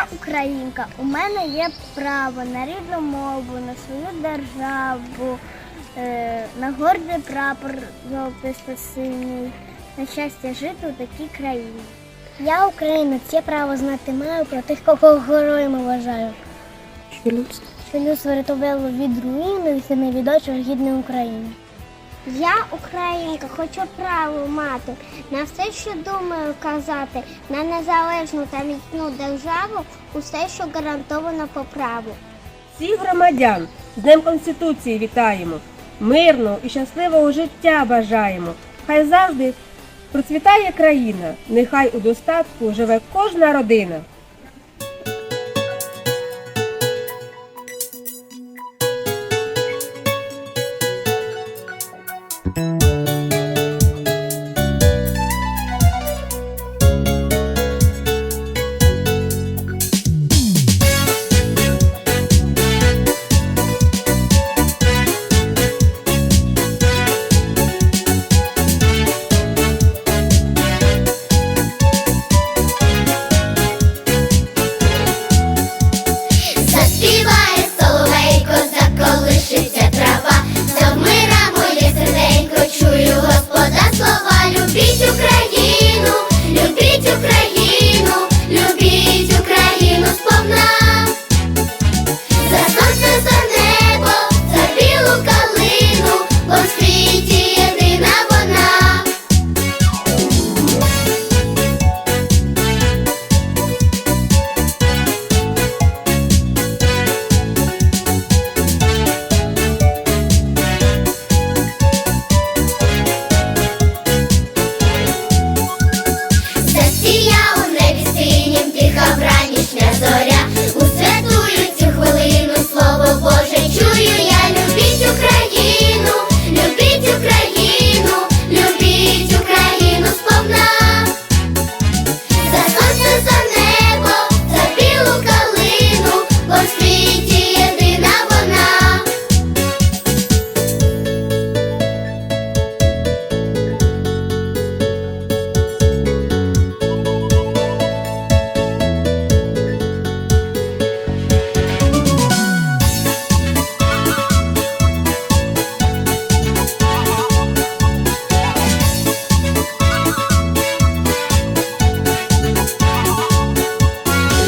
Я українка. У мене є право на рідну мову, на свою державу, е, на гордий прапор золотисто-синій, на щастя жити у такій країні. Я українець, я право знати маю про тих, кого героями вважаю. Що людство? Врятувало від руїни від очі гідної України. Я українка, хочу право мати на все, що думаю казати, на незалежну та міцну державу, усе, що гарантовано по праву. Всіх громадян з Днем Конституції вітаємо. Мирного і щасливого життя бажаємо. Хай завжди процвітає країна, нехай у достатку живе кожна родина.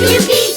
WB.